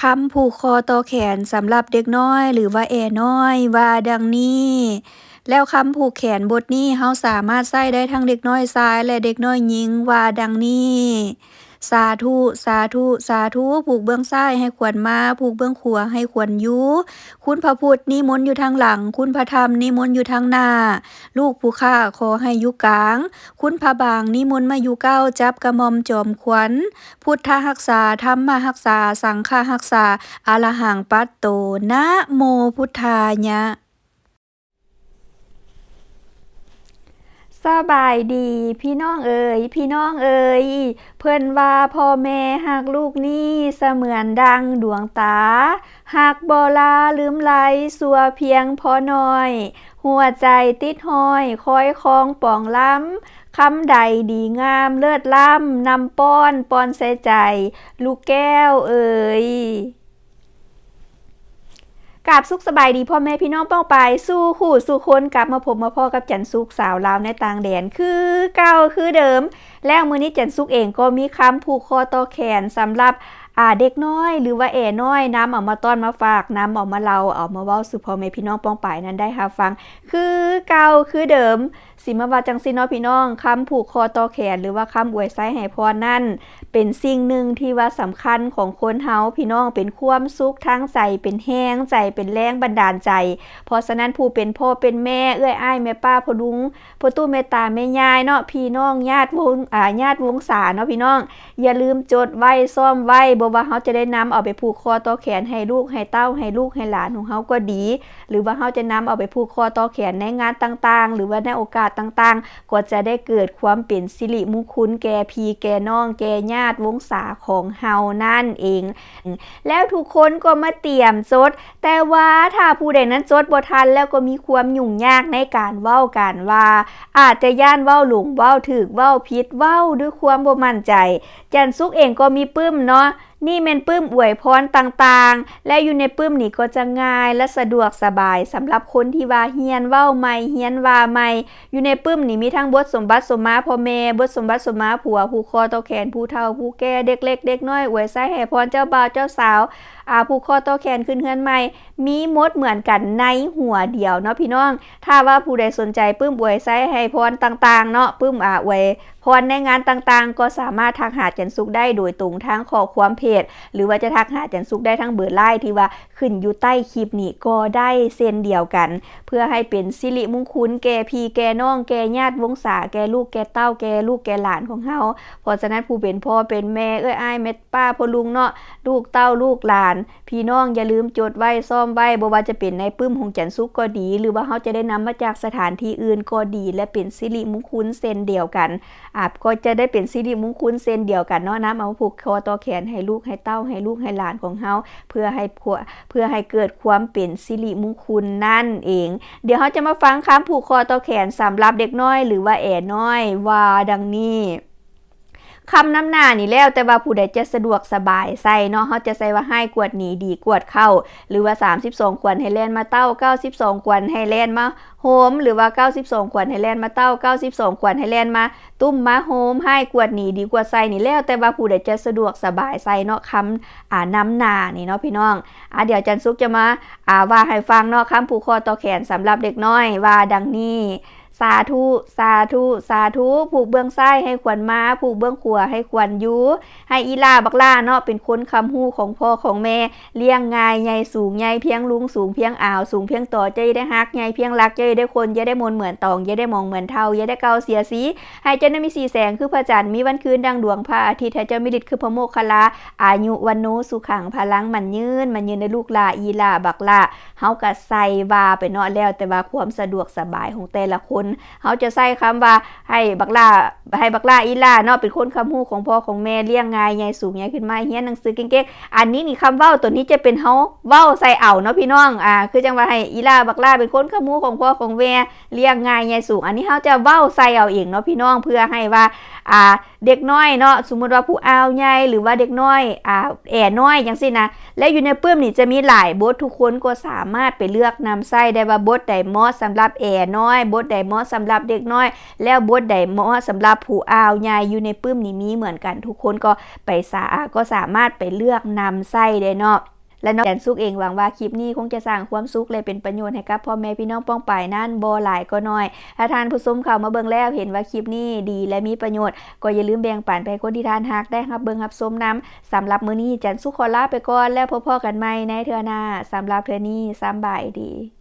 คำผูกคอต่อแขนสำหรับเด็กน้อยหรือว่าแอน้อยว่าดังนี้ แล้วคำผูกแขนบทนี้เฮาสามารถใส่ได้ทั้งเด็กน้อยชายและเด็กน้อยหญิงว่าดังนี้ สาธุ สาธุ สาธุ ผูกเบื้องซ้ายให้ควรมา ผูกเบื้องขวาให้ควรยูคุณพระพุทธนิมนต์อยู่ทางหลัง คุณพระธรรมนิมนต์อยู่ทางหน้า ลูกผู้ข้าขอให้อยู่กลาง คุณพระบางนิมนต์มาอยู่เก้าจับกระมอมจอมขวัญ พุทธรักษาธรรมรักษา สังฆรักษาอรหังปัตโตนะโมพุทธายะ สบายดีพี่น้องเอ๋ยพี่น้องเอ๋ยเพิ่อนว่าพ่อแม่หักลูกนี่เสมือนดังดวงตาหักบ่ลาลืมไหลสัวเพียงพอน้อย หัวใจติดห้อยคอยคองป่องล้ำคำใดดีงามเลิศล้ำนำป้อนป้อนใส่ใจ ลูกแก้วเอ๋ยาบสุขสบายดีพ่อแม่พี่น้องป้องไปสู้คู่สู้คนกลับมาพบมาพ่อกับจันสุกสาวลาวในต่างแดนคือเก่าคือเดิม แล้วมือนี้จันสุกเองก็มีคำผูกคอต่อแขนสำหรับ อ่าเด็กน้อยหรือว่าแอ๋น้อยน้ำเอามาต้อนมาฝากน้ำเอามาเราเอามาเว้าสู่พ่อแม่พี่น้องป้องไปนั้นได้รับฟัง คือเก่าคือเดิมสิมาว่าจังซีเนาะพี่น้องคำผูกคอต่อแขน หรือว่าคำอวยไส้ให้พรนั่น เป็นสิ่งหนึ่งที่ว่าสำคัญของคนเฮาพี่น้องเป็นความสุขทั้งใจเป็นแห้งใจเป็นแรงบันดาลใจ เพราะฉะนั้นผู้เป็นพ่อเป็นแม่เอื้อยอ้ายแม่ป้าพ่อลุงพ่อตู้แม่ตาแม่ยายเนาะพี่น้องญาติวงอ่าญาติวงศาเนาะพี่น้อง อย่าลืมจดไว้ซ่อมไว้บว่าเฮาจะได้นำเอาไปผูกคอต่อแขนให้ลูกให้เต้าให้ลูกให้หลานของเฮาก็ดี หรือว่าเฮาจะนำเอาไปผูกคอต่อแขนในงานต่างๆ หรือว่าในโอกาสต่างๆ ก็จะได้เกิดความเป็นสิริมงคลแก่พีแก่น้อง แก่ญาติวงศาของเฮานั่นเอง แล้วทุกคนก็มาเตรียมจด แต่ว่าถ้าผู้ใดนั้นจดบ่ทันแล้วก็มีความยุ่งยากในการเว้าการว่า อาจจะย่านเว้าหลงเว้าถึกเว้าผิดเว้าด้วยความบ่มั่นใจ จันซุกเองก็มีปึ้มเนาะนี่แม่นปึ้มอวยพรต่างๆ และอยู่ในปึ้มนี่ก็จะง่ายและสะดวกสบายสำหรับคนที่ว่าเฮียนเว้าใหม่เฮียนว่าใหม่อยู่ในปึ้มนี่มีทั้งบทสมบัติสมมาพ่อแม่บทสมบัติสมมาผัวผู้คอต่อแขนผู้เฒ่าผู้แก่เด็กเล็กเด็กน้อยอวยไส้ให้พรเจ้าบ่าวเจ้าสาวอาผู้คอต่อแขนขึ้นเฮือนใหม่ มีมดเหมือนกันในหัวเดียวเนาะพี่น้อง ถ้าว่าผู้ใดสนใจปึ้มอวยไส้ให้พรต่างๆ เนาะปึ้มอาอวยพรในงานต่างๆ ก็สามารถทักหาจันสุกได้โดยตรงทางข้อความเพจ หรือว่าจะทักหาจันสุกได้ทั้งเบอร์ไลน์ที่ว่าขึ้นอยู่ใต้คลิปนี้ก็ได้เส้นเดียวกัน เพื่อให้เป็นสิริมงคลแก่พี่แก่น้องแก่ญาติวงศาแก่ลูกแก่เต้าแก่ลูกแก่หลานของเฮาเพราะฉะนั้นผู้เป็นพ่อเป็นแม่เอ้ยอ้ายแม่ป้าพ่อลุงเนาะลูกเต้าลูกหลาน พี่น้องอย่าลืมจดไว้ซ่อมไว้บ่ว่าจะเป็นในปึ้มของจันสุกก็ดี หรือว่าเฮาจะได้นำมาจากสถานที่อื่นก็ดี และเป็นสิริมงคลเส้นเดียวกันอาจก็จะได้เป็นสิริมงคลเส้นเดียวกันเนาะนะเอาผูกคอต่อแขนให้ลูกให้เต้าให้ลูกให้หลานของเฮาเพื่อให้ผัวเพื่อให้เกิดความเป็นสิริมงคลนั่นเอง เดี๋ยวเฮาจะมาฟังคำผูกคอต่อแขนสำหรับเด็กน้อย หรือว่าแอน้อยว่าดังนี้ คำน้ำหน้านี่แล้วแต่ว่าผู้ใดจะสะดวกสบายใส่เนาะเขาจะใส่ว่าให้กวดหนีดีกวดเข้า หรือว่า 32 ควรให้แล่นมาเต้า 92 ควรให้แล่นมาโฮมหรือว่า 92 ควรให้แล่นมาเต้า 92 ควรให้แล่นมา ตุ้มมาโฮมให้กวดหนีดีกว่าใส่นี่แล้วแต่ว่าผู้ใดจะสะดวกสบายใส่เนาะคำอ่าน้ำหน้านี่เนาะพี่น้องอ่าเดี๋ยวจันซุกจะมาอ่าว่าให้ฟังเนาะคำผูกคอต่อแขนสำหรับเด็กน้อยว่าดังนี้ สาธุ สาธุ สาธุ ผูกเบื้องซ้ายให้ขวัญมา ผูกเบื้องขวาให้ขวัญยูให้อีลาบักล่าเนาะ เป็นคนคำฮู้ของพ่อของแม่ เลี้ยงงายใหญ่สูงใหญ่เพียงลุงสูงเพียงอ่าวสูงเพียงต่อใจได้ฮักใหญ่เพียงรักใจได้คนจะได้มนเหมือนตองจะได้มองเหมือนเท่าจะได้เกาเสียสี ให้เจ้าได้มีสีแสงคือพระจันทร์ มีวันคืนดังดวงพระอาทิตย์ให้เจ้ามีฤทธิ์คือพระโมคคัลลา อายุวันโนสุขังพลังมันยืน มันยืนในลูกลาอีลาบักล่าเฮาก็ใส่วาไปเนาะแล้วแต่ว่าความสะดวกสบายของแต่ละคนเฮาจะใส่คำว่าให้บักล่าให้บักล่าอีล่าเนาะเป็นคนคำฮู้ของพ่อของแม่เลี้ยงง่ายใหญ่สูงใหญ่ขึ้นมาเฮียนหนังสือเก่งๆอันนี้นี่คำเว้าตัวนี้จะเป็นเฮาเว้าใส่เอาเนาะพี่น้องอ่าคือจังว่าให้อีล่าบักล่าเป็นคนคำฮู้ของพ่อของแม่เลี้ยงง่ายใหญ่สูง อันนี้เฮาจะเว้าใส่เอาเองเนาะพี่น้องเพื่อให้ว่าอ่าเด็กน้อยเนาะสมมติว่าผู้อาวใหญ่หรือว่าเด็กน้อยอ่าแอ่น้อยจังซี่นะและอยู่ในเปื้มนี่จะมีหลายบททุกคนก็สามารถไปเลือกนำใส่ได้ว่าบทใดเหมาะสำหรับแอ่น้อยบทใดเหมาะะสำหรับเด็กน้อย แล้วบทใดเหมาะสำหรับผู้อาวใหญ่อยู่ในปึ้มนี่มีเหมือนกันทุกคนก็ไปสาก็สามารถไปเลือกนำไส้ได้เนาะและน้องแกนซุกเองหวังว่าคลิปนี้คงจะสร้างความสุขและเป็นประโยชน์ให้กับพ่อแม่พี่น้องป้องปายนั่นบ่หลายก็น้อย ถ้าท่านผู้ชมเข้ามาเบิ่งแล้วเห็นว่าคลิปนี้ดีและมีประโยชน์ ก็อย่าลืมแบ่งปันไปคนที่ทานฮักได้ครับเบิ่งรับชมนํสำหรับมื้อนี้จันสุขขอลาไปก่อนแล้วพบกันใหม่ในเทือหน้าสำหรับเทือนี้สำบายดี